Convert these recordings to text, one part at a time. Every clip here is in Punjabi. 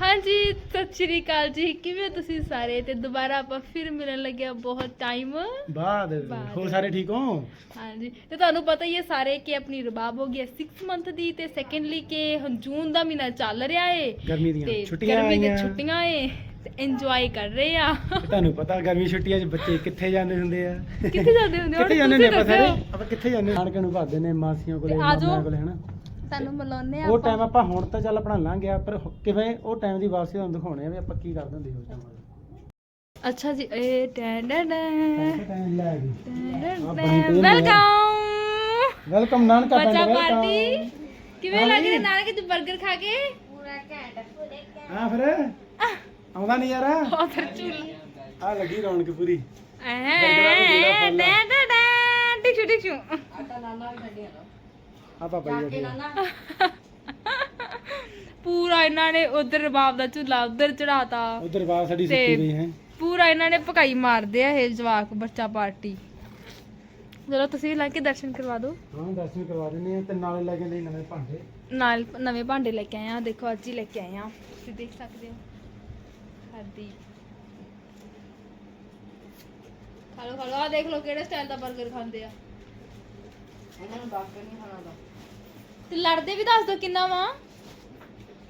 ਹਾਂਜੀ ਸਤਿ ਸ਼੍ਰੀ ਅਕਾਲ ਜੀ। ਕਿਵੇਂ ਹੋ ਤੁਸੀਂ ਸਾਰੇ? ਤੇ ਦੁਬਾਰਾ ਆਪਾਂ ਫਿਰ ਮਿਲਣ ਲੱਗਿਆ ਬਹੁਤ ਟਾਈਮ ਬਾਅਦ ਬਾਅਦ। ਹੋ ਸਾਰੇ ਠੀਕ ਹੋ? ਹਾਂਜੀ। ਤੇ ਤੁਹਾਨੂੰ ਪਤਾ ਹੀ ਹੈ ਸਾਰੇ ਕਿ ਆਪਣੀ ਰਬਾਬ ਹੋ ਗਈ 6 ਮੰਥ ਦੀ ਤੇ ਸੈਕੰਡਲੀ ਕਿ ਹੁਣ ਜੂਨ ਦਾ ਮਹੀਨਾ ਚੱਲ ਰਿਹਾ ਏ। ਗਰਮੀ ਦੀਆਂ ਛੁੱਟੀਆਂ ਗਰਮੀ ਦੀਆਂ ਆਈਆਂ। ਛੁੱਟੀਆਂ ਏ। ਤੇ ਇੰਜੋਏ ਕਰ ਰਹੇ ਆ। ਤੇ ਤੁਹਾਨੂੰ ਪਤਾ ਗਰਮੀ ਛੁੱਟੀਆਂ 'ਚ ਬੱਚੇ ਕਿੱਥੇ ਜਾਂਦੇ ਹੁੰਦੇ ਆ? ਕਿੱਥੇ ਜਾਂਦੇ ਹੁੰਦੇ ਹੋ ਕਿੱਥੇ ਜਾਂਦੇ ਨੇ ਆਪਾਂ ਸਾਰੇ। ਆਪਾਂ ਕਿੱਥੇ ਜਾਂਦੇ ਨਾਨਕੇ ਨੂੰ ਭੱਜਦੇ ਨੇ ਮਾਸੀਆਂ ਕੋਲੇ ਤੇ ਆ ਜਾਓ। ਮਾਮਿਆਂ ਕੋਲੇ ਹਨਾ? ਤੁਹਾਨੂੰ ਮਿਲਾਉਂਦੇ ਆ ਉਹ ਟਾਈਮ ਆਪਾਂ ਹੁਣ ਤਾਂ ਚੱਲ ਆਪਣਾ ਲੰਘ ਗਿਆ ਪਰ ਹੋ- ਕਿਵੇਂ ਉਹ ਟਾਈਮ ਦੀ ਵਾਪਸੀ ਤੁਹਾਨੂੰ ਦਿਖਾਉਣੇ ਆ ਵੀ ਆਪਾਂ ਕੀ ਕਰਦੇ ਹੁੰਦੇ ਸੀ ਉਸ ਟਾਈਮ ਅੱਛਾ ਜੀ ਇਹ ਟੈਂ ਟੈਂ ਟੈਂ ਟਾਈਮ ਲੈ ਗਈ ਵੈਲਕਮ! ਵੈਲਕਮ ਨਾਨਕਾ ਪਿੰਡ ਬੱਚਾ welcome। ਪਾਰਟੀ। ਕਿਵੇਂ ਲੱਗ ਰਿਹਾ ਨਾਨਕੇ ਚ 버ਗਰ ਖਾ ਕੇ? ਹਾਂ ਫਿਰ? ਆਉਂਦਾ ਨਹੀਂ ਯਾਰ? ਉਹ ਫਿਰ ਚੁੱਲ ਆ ਲੱਗੀ ਰੌਣਕ ਪੂਰੀ। ਐ ਡੈ ਡੈ ਡੈ ਟਿਸ਼ੂ ਟਿਸ਼ੂ। ਆ ਪਾਪਾ ਜੀ ਪੂਰਾ ਇਹਨਾਂ ਨੇ ਉਧਰ ਰਬਾਬ ਦਾ ਝੂਲਾ ਉਧਰ ਚੜਾਤਾ ਉਧਰ ਬਾਹਰ ਸਾਡੀ ਸੁੱਤੀ ਪਈ ਹੈ। ਪੂਰਾ ਇਹਨਾਂ ਨੇ ਭਕਾਈ ਮਾਰਦੇ ਆ ਇਹ ਜਵਾਕ ਬੱਚਾ ਪਾਰਟੀ। ਚਲੋ ਤੁਸੀਂ ਲੈ ਕੇ ਦਰਸ਼ਨ ਕਰਵਾ ਦਿਓ। ਹਾਂ ਦਰਸ਼ਨ ਕਰਵਾ ਦਿੰਦੇ ਆ ਤੇ ਨਾਲੇ ਲੈ ਕੇ ਲਈ ਨਵੇਂ ਭਾਂਡੇ। ਨਾਲ ਨਵੇਂ ਭਾਂਡੇ ਲੈ ਕੇ ਆਏ ਆ। ਦੇਖੋ ਅੱਜ ਹੀ ਲੈ ਕੇ ਆਏ ਆ। ਤੁਸੀਂ ਦੇਖ ਸਕਦੇ ਹੋ। ਹਰਦੀਪ। ਖਾ ਲਓ ਖਾ ਲਓ। ਆ ਦੇਖ ਲਓ ਕਿਹੜੇ ਸਟਾਈਲ ਦਾ 버ਗਰ ਖਾਂਦੇ ਆ। ਤੇ ਲੜਦੇ ਵੀ ਦੱਸ ਦੋ ਕਿੰਨਾ ਵਾ।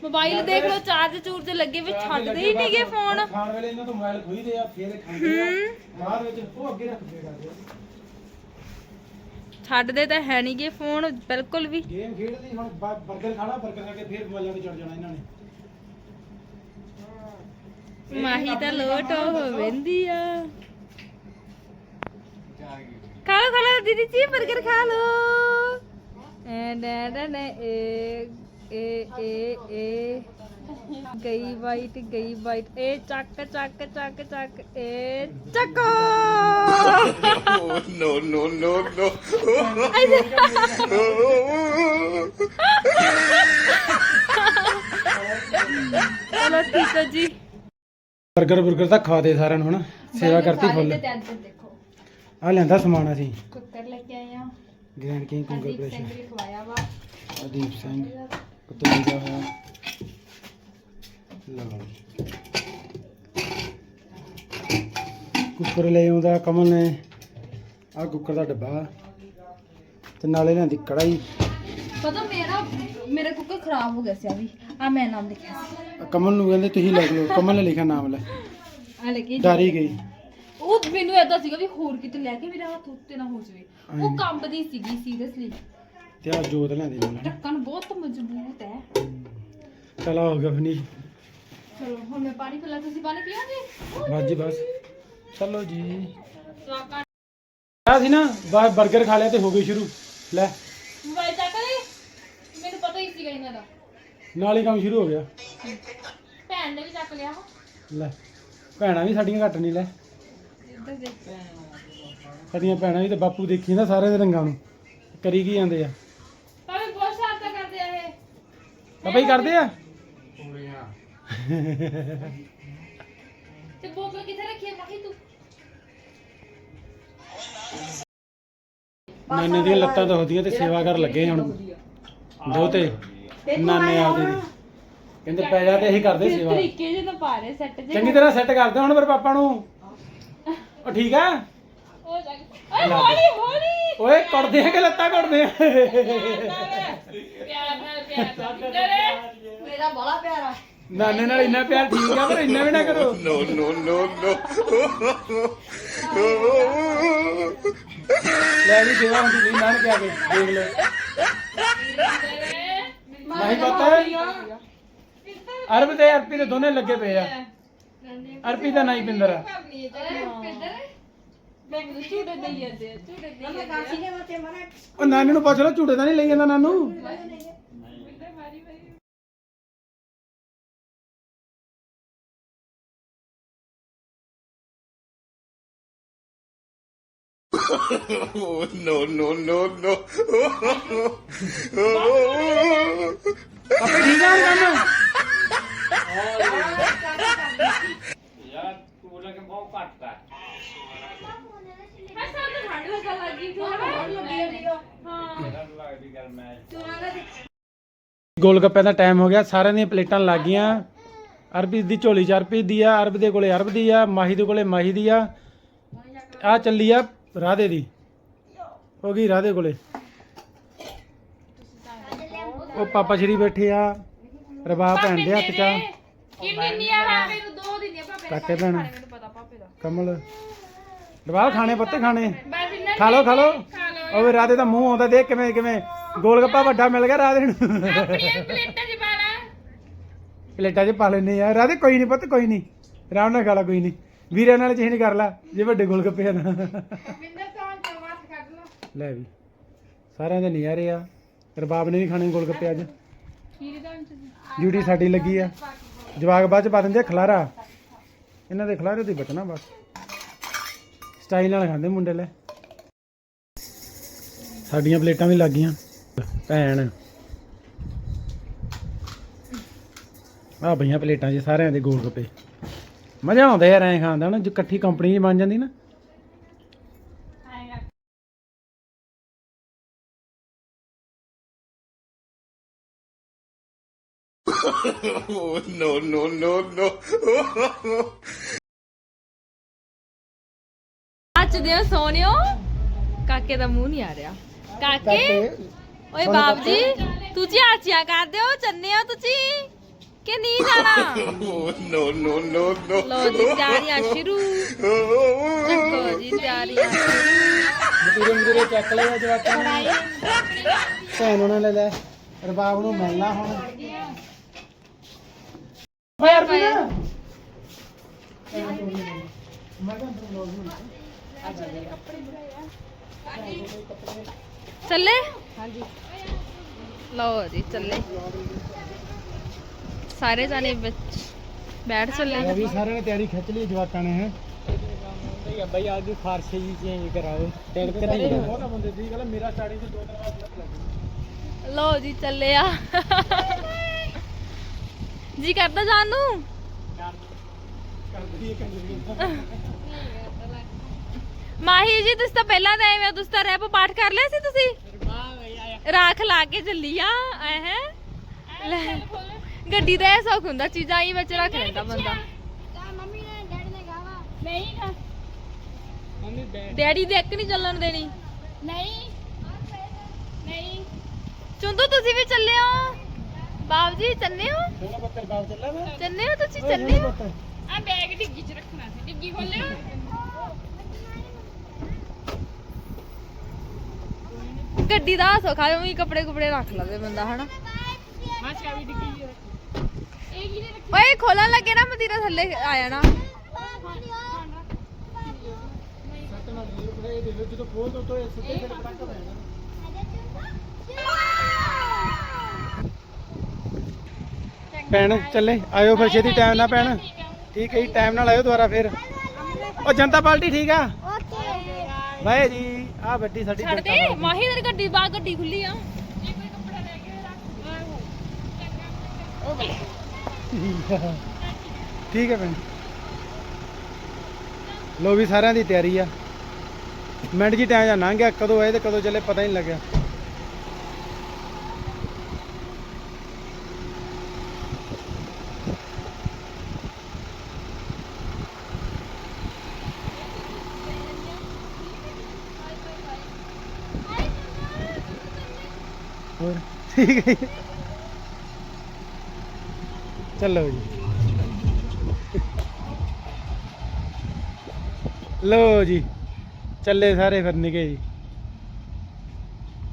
ਮੋਬਾਈਲ ਦੇਖ ਲਓ ਚਾਰਜ ਚੂਰਜ ਲੱਗੇ ਵੀ ਛੱਡਦੇ ਹੀ ਨਹੀਂਗੇ ਫੋਨ। ਖਾਣ ਵੇਲੇ ਇਹਨਾਂ ਤੋਂ ਮੋਬਾਈਲ ਖੋਈਦੇ ਆ ਫੇਰ ਖਾਂਦੇ ਆ। ਬਾਅਦ ਵਿੱਚ ਉਹ ਫੋਨ ਬਿਲਕੁਲ ਵੀ। ਮਾਹੀ ਤਾਂ ਲੋਟ ਹੋ ਵੈਂਦੀ ਆ। ਖਾ ਲਓ ਖਾ ਲਓ ਦੀਦੀ ਜੀ 버ਗਰ ਖਾ ਲਓ। ਏ ਏ ਏ ਏ ਗਈ ਵਾਈਟ ਗਈ ਵਾਈਟ ਏ ਚੱਕ ਚੱਕ ਚੱਕ ਚੱਕ। ਏ ਚੱਕੋ! No, no, no, no. ਚਲੋ ਠੀਕ ਹੈ ਜੀ। 버ਗਰ 버ਗਰ ਤਾਂ ਖਾ ਦੇ ਸਾਰਿਆਂ ਨੂੰ ਹਨਾ। ਸੇਵਾ ਕਰਤੀ ਫੁੱਲ। ਆ ਲੈਂਦਾ ਸਮਾਨ ਅਸੀਂ। ਕੁੱਕਰ ਲੈ ਕੇ ਆਏ ਆ। ਗ੍ਰੈਂਡ ਕਿੰਗ ਹਰਦੀਪ ਸਿੰਘ ਵੀ ਖਵਾਇਆ ਵਾ। ਅਦੀਪ ਸਿੰਘ ਦਾ ਹੋਇਆ। ਲਓ ਕੁੱਕਰ ਲੈ ਆਉਂਦਾ ਕਮਲ ਨੇ। ਆ ਕੁੱਕਰ ਦਾ ਡੱਬਾ। ਤੇ ਨਾਲੇ ਲਿਆਂਦੀ ਕੜਾਈ ਪਤਾ ਮੇਰਾ ਮੇਰਾ ਕੁੱਕਰ ਖਰਾਬ ਹੋ ਗਿਆ ਸੀ ਆ ਵੀ ਆ ਮੈਂ ਨਾਮ ਲਿਖਿਆ ਸੀ। ਕਮਲ ਨੂੰ ਕਹਿੰਦੇ ਤੁਸੀਂ ਲਿਖ ਲਓ। ਕਮਲ ਨੇ ਲਿਖਿਆ ਨਾਮ ਲੈ। ਆ ਲੱਗੀ ਡਰ ਹੀ ਗਈ। ਉਹ ਮੈਨੂੰ ਏਦਾਂ ਸੀਗਾ ਵੀ ਹੋਰ ਕਿਤੇ ਲੈ ਕੇ ਮੇਰਾ ਹੱਥ ਉੱਤੇ ਨਾ ਹੋ ਜਾਵੇ। ਉਹ ਕੰਬਦੀ ਸੀਗੀ ਸੀਰੀਅਸਲੀ। ਤੇ ਆ ਜੋਤ ਲਿਆਂਦੀ ਨਾਲ ਢੱਕਣ ਬਹੁਤ ਮਜ਼ਬੂਤ ਹੈ। ਚਲਾ ਹੋ ਗਿਆ ਫਨੀ। ਚਲੋ ਹੁਣ ਮੈਂ ਪਾਣੀ ਪਿਲਾ ਤੁਸੀਂ ਪਾਣੀ ਪੀਓਗੇ? ਬਸ ਜੀ ਬਸ। ਚਲੋ ਜੀ। ਆ ਸੀ ਨਾ ਬਸ 버ਗਰ ਖਾ ਲਿਆ ਤੇ ਹੋ ਗਈ ਸ਼ੁਰੂ। ਲੈ। ਮੋਬਾਈਲ ਚੱਕ ਲੈ। ਮੈਨੂੰ ਪਤਾ ਹੀ ਸੀਗਾ ਇਹਨਾਂ ਦਾ। ਨਾਲ ਹੀ ਕੰਮ ਸ਼ੁਰੂ ਹੋ ਗਿਆ। ਭੈਣ ਨੇ ਵੀ ਚੱਕ ਲਿਆ। ਲੈ। ਭੈਣਾਂ ਵੀ ਸਾਡੀਆਂ ਘੱਟ ਨਹੀਂ ਲੈ। ਸਾਡੀਆਂ ਭੈਣਾਂ ਵੀ ਤੇ ਬਾਪੂ ਦੇਖੀ ਨਾ ਸਾਰੇ ਦੇ ਰੰਗਾਂ ਨੂੰ। ਕਰੀ ਕੀ ਜਾਂਦੇ ਆ? ਭਾਵੇਂ ਬਹੁਤ ਸ਼ਾਂਤਾ ਕਰਦੇ ਆ ਇਹ। ਪਾਪਾ ਹੀ ਕਰਦੇ ਆ? ਤੇ ਬੋਤਲ ਕਿੱਥੇ ਰੱਖੀ ਹੈ ਮਾਹੀ ਤੂੰ? ਨਾਨੇ ਦੀਆਂ ਲੱਤਾਂ ਦੁਖਦੀਆਂ ਤੇ ਸੇਵਾ ਕਰ ਲੱਗੇ ਹੁਣ। ਦੋਤੇ ਨਾਨੇ ਆਪਦੇ ਦੀ ਕਹਿੰਦੇ ਪੈ ਜਾ ਤੇ ਅਸੀਂ ਕਰਦੇ ਸੇਵਾ। ਤਰੀਕੇ ਜੇ ਤਾਂ ਪਾ ਰਹੇ ਸੈੱਟ ਜੇ ਚੰਗੀ ਤਰ੍ਹਾਂ ਸੈੱਟ ਕਰਦੇ ਹੁਣ ਮੇਰੇ ਪਾਪਾ ਨੂੰ। ਉਹ ਠੀਕ ਆ? ਹੋ ਜਾ ਓਏ ਹੌਲੀ ਹੌਲੀ। ਓਏ ਕੁੱਟਦੇ ਆ ਕਿ ਲੱਤਾਂ ਕੁੱਟਦੇ ਆ? ਪਿਆਰ ਨਾਲ ਪਿਆਰ। ਨਾਲ ਤੇਰੇ ਮੇਰਾ ਬੜਾ ਪਿਆਰਾ ਨਾਨੇ ਨਾਲ ਇੰਨਾ ਪਿਆਰ ਠੀਕ ਆ ਪਰ ਇੰਨਾ ਵੀ ਨਾ ਕਰੋ। No, no, no, no. ਲੈ ਵੀ ਸੇਵਾ ਹੁੰਦੀ ਨਹੀਂ ਨਾਨ ਕੇ ਆ ਕੇ ਦੇਖ ਲੈ ਨਹੀਂ ਪਤਾ। ਅਰਬ ਤੇ ਅਰਪੀ ਦੇ ਦੋਨੇ ਲੱਗੇ ਪਏ ਆ। ਅਰਪੀ ਦਾ ਨਹੀਂ ਪਿੰਦਰ। ਉਹ ਨਾਨੀ ਨੂੰ ਪੁੱਛ ਲਓ ਝੂਟੇ ਤਾਂ ਨਹੀਂ ਲਈ ਜਾਂਦਾ ਨਾਨੂ Oh, no, no, no, no. ਆਪੇ ਠੀਕ ਆ ਕੰਮ ਗੋਲ ਗੱਪੇ ਦਾ ਟਾਈਮ ਹੋ ਗਿਆ। ਸਾਰਿਆਂ ਦੀਆਂ ਪਲੇਟਾਂ ਲੱਗ ਗਈਆਂ। ਅਰਬੀ ਦੀ ਝੋਲੀ ਚ ਅਰਬੀ ਦੀ ਆ ਅਰਬ ਦੇ ਕੋਲੇ ਅਰਬ ਦੀ ਆ ਮਾਹੀ ਦੇ ਕੋਲੇ ਮਾਹੀ ਦੀ ਆ। ਆ ਚੱਲੀ ਆ ਰਾਧੇ ਦੀ। ਹੋ ਗਈ ਰਾਧੇ ਕੋਲੇ। ਉਹ ਪਾਪਾ ਸ਼੍ਰੀ ਬੈਠੇ ਆ। ਰਬਾਬ ਭੈਣ ਦੇ ਹੱਥ ਚ ਆ। ਕਿੰਨੀ ਆ ਭਾਵੇਂ ਨੂੰ? ਦੋ ਦਿੰਦੀ ਭੈਣ। ਮੈਨੂੰ ਪਤਾ ਪਾਪੇ ਦਾ। ਕਮਲ। ਰਬਾਬ ਖਾਣੇ ਪੱਤੇ ਖਾਣੇ। ਬਸ ਖਾ ਲਓ ਖਾ ਲਓ। ਉਹ ਵੀ ਰਾਧੇ ਦਾ ਮੂੰਹ ਆਉਂਦਾ ਦੇਖ ਕਿਵੇਂ ਕਿਵੇਂ ਗੋਲ ਗੱਪਾ ਵੱਡਾ ਮਿਲ ਗਿਆ ਰਾਧੇ ਨੂੰ। ਪਲੇਟਾਂ 'ਚ ਪਾ ਲਾ। ਪਲੇਟਾਂ 'ਚ ਪਾ ਲੈਨੇ ਆ। ਰਾਧੇ ਕੋਈ ਨਹੀਂ ਪੁੱਤ ਕੋਈ ਨਹੀਂ ਆਰਾਮ ਨਾਲ ਖਾ ਲਾ ਕੋਈ ਨਹੀਂ ਵੀਰਾਂ ਨਾਲ ਚਿਹਨ ਕਰ ਲਾ ਜੇ ਵੱਡੇ ਗੋਲ ਗੱਪੇ ਆ ਨਾ ਮਿੰਦਰ ਤਾਂ ਜਵਾਸ ਕੱਢ ਲਾ ਲੈ ਵੀ ਸਾਰਿਆਂ ਦੇ ਨਜ਼ਾਰੇ ਆ। ਰਬਾਬ ਨੇ ਵੀ ਖਾਣੇ ਗੋਲ ਗੱਪੇ ਅੱਜ ਦਾ ਡਿਊਟੀ ਸਾਡੀ ਲੱਗੀ ਆ। ਜਵਾਕ ਬਾਅਦ ਚ ਪਾ ਦਿੰਦੇ ਖਲਾਰਾ। ਇਹਨਾਂ ਦੇ ਖਲਾਰੇ ਤੋਂ ਹੀ ਬਚਣਾ ਬਸ। ਸਟਾਈਲ ਨਾਲ ਖਾਂਦੇ ਮੁੰਡੇ ਲੈ। ਸਾਡੀਆਂ ਪਲੇਟਾਂ ਵੀ ਲੱਗ ਗਈਆਂ। ਭੈਣ। ਆ ਭਈਆਂ ਪਲੇਟਾਂ 'ਚ ਸਾਰਿਆਂ ਦੇ ਗੋਲ ਗੱਪੇ। ਮਜ਼ਾ ਆਉਂਦਾ ਯਾਰ ਐਂ ਖਾਣ ਦਾ ਨਾ ਜੋ ਇਕੱਠੀ ਕੰਪਨੀ 'ਚ ਬਣ ਜਾਂਦੀ ਨਾ। Oh, no, no, no, no. ਅੱਜ ਦੇ ਸੋਨਿਓ ਕਾਕੇ ਦਾ ਮੂੰਹ ਨਹੀਂ ਆ ਰਿਹਾ। ਕਾਕੇ? ਓਏ ਬਾਪ ਜੀ ਤੁਸੀਂ ਆਚੀਆਂ ਕਰਦੇ ਹੋ ਚੰਨੇ ਹੋ ਤੁਸੀਂ? ਕਿ ਨਹੀਂ ਜਾਣਾ no, no, no, no. ਲੋ ਜੀ ਤਿਆਰੀਆਂ ਸ਼ੁਰੂ। ਚੱਕੋ ਜੀ ਤਿਆਰੀਆਂ ਮਤੀਰੇ ਮਤੀਰੇ ਚੱਕ ਲਿਆ ਜਵਾਕਾਂ ਨੇ। ਭੈਣ ਉਹਨਾਂ ਲੈ ਲੈ ਰਬਾਬ ਨੂੰ ਮਿਲਣਾ ਹੁਣ। ਓਏ ਅਰਬੀ ਚੱਲੇ? ਹਾਂਜੀ। ਲਓ ਜੀ ਚੱਲੇ। ਸਾਰੇ ਜਾਣੇ ਵਿੱਚ ਬੈਠ ਚੱਲੇ ਵੀ ਸਾਰਿਆਂ ਨੇ ਤਿਆਰੀ ਖਿੱਚ ਲਈ ਜਵਾਕਾਂ ਨੇ ਹੈ? ਬਈ ਅੱਜ ਦੀ ਫਾਰਸ਼ੇ ਜੀ ਚੇਂਜ ਕਰਾਓ। ਟਿਕਟ ਨਹੀਂ ਬਹੁਤ ਬੰਦੇ ਦੀ ਗੱਲ ਮੇਰਾ ਸਟਾਰਟਿੰਗ ਚ ਦੋ ਤਿੰਨ ਵਾਰ ਫਲੱਪ ਲੱਗੀ ਲਓ ਜੀ ਚੱਲੇ ਆ। ਜੀ ਕਰਦਾ ਜਾਣ ਨੂੰ? ਕਰਦੀ ਹੈ ਕੰਜਰੀ। ਮਾਹੀ ਜੀ ਤੁਸੀਂ ਤਾਂ ਪਹਿਲਾਂ ਤਾਂ ਐਵੇਂ ਤੁਸੀਂ ਤਾਂ ਰੈਪ ਪਾਠ ਕਰ ਲਿਆ ਸੀ ਤੁਸੀਂ? ਰਾਖ ਲਾ ਕੇ ਚੱਲੀ ਆ ਐ ਹੈ? ਲੈ, ਗੱਡੀ ਦਾ ਇਹ ਸੌਖ ਹੁੰਦਾ ਚੀਜ਼ਾਂ ਹੀ ਵਿੱਚ ਰੱਖ ਲੈਂਦਾ ਬੰਦਾ। ਮੰਮੀ ਡੈਡੀ ਦੇ ਇੱਕ ਨਹੀਂ ਚੱਲਣ ਦੇਣੀ। ਨਹੀਂ ਨਹੀਂ। ਚੁੰਦੂ ਤੁਸੀਂ ਵੀ ਚੱਲੇ ਹੋ? ਬਾਬ ਜੀ ਚੱਲੇ ਹੋ? ਸੋਨਾ ਪੱਤਰ ਬਾਬ ਚੱਲਾ ਹੋ ਤੁਸੀਂ ਚੱਲੇ ਹੋ? ਆ ਬੈਗ ਡਿੱਗੀ ਚ ਰੱਖਣਾ ਸੀ ਡਿੱਗੀ ਖੋਲਿਓ ਗੱਡੀ ਦਾ ਸੌਖਾ ਵੀ ਕੱਪੜੇ ਕੁਪੜੇ ਰੱਖ ਲਵੇ ਬੰਦਾ ਹਨਾ? ਹਾਂ ਚਾਬੀ ਡਿੱਗੀ ਚ ਇਹ ਕੀ ਨੇ ਓਏ ਖੋਲਣ ਲੱਗੇ ਨਾ ਮਦੀਰਾ ਥੱਲੇ ਆ ਜਾਣਾ। ਸੱਤ ਨਾਲ ਜ਼ੀਰੋ ਪੜੇ ਦੇ ਲੋ ਜਦੋਂ ਖੋਲ ਦੋ ਤੋਂ ਸਿੱਧੇ ਫਿਰ ਪਟਾਕਾ ਪੈ ਜਾਣਾ ਭੈਣ ਚੱਲੇ। ਆਇਓ ਫਿਰ ਛੇਤੀ ਟਾਈਮ ਨਾਲ ਭੈਣ। ਠੀਕ ਹੈ ਜੀ ਟਾਈਮ ਨਾਲ ਆਇਓ ਦੁਬਾਰਾ ਫਿਰ। ਉਹ ਜਨਤਾ ਪਾਰਟੀ ਠੀਕ ਆ? ਬਾਏ ਜੀ। ਆ ਬੱਡੀ ਸਾਡੀ ਛੱਡ ਦੇ ਮਾਹੀ ਤੇਰੀ ਗੱਡੀ ਬਾਹਰ ਗੱਡੀ ਖੁੱਲੀ ਆ। ਠੀਕ ਆ। ਠੀਕ ਹੈ ਭੈਣ। ਲੋ ਵੀ ਸਾਰਿਆਂ ਦੀ ਤਿਆਰੀ ਆ। ਮਿੰਟ ਜੀ ਟਾਈਮ ਜਾਂ ਲੰਘ ਗਿਆ ਕਦੋਂ ਆਏ ਤੇ ਕਦੋਂ ਚੱਲੇ ਪਤਾ ਹੀ ਨਹੀਂ ਲੱਗਿਆ। ਠੀਕ ਹੈ ਜੀ। ਚੱਲੋ ਜੀ। ਲੋ ਜੀ, ਚੱਲੇ ਸਾਰੇ ਫਿਰ ਨਿਕੇ ਜੀ।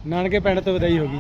ਨਾਨਕੇ ਪਿੰਡ ਤੋਂ ਵਧਾਈ ਹੋ ਗਈ।